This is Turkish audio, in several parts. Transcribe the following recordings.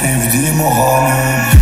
Sevdiğim o hanım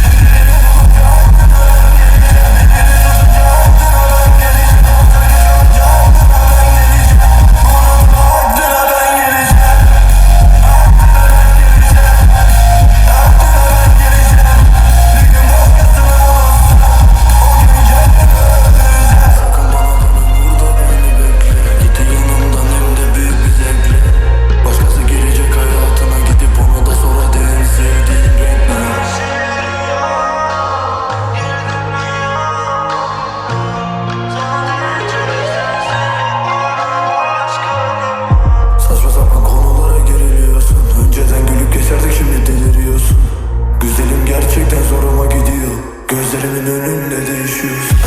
Seninle değişiyoruz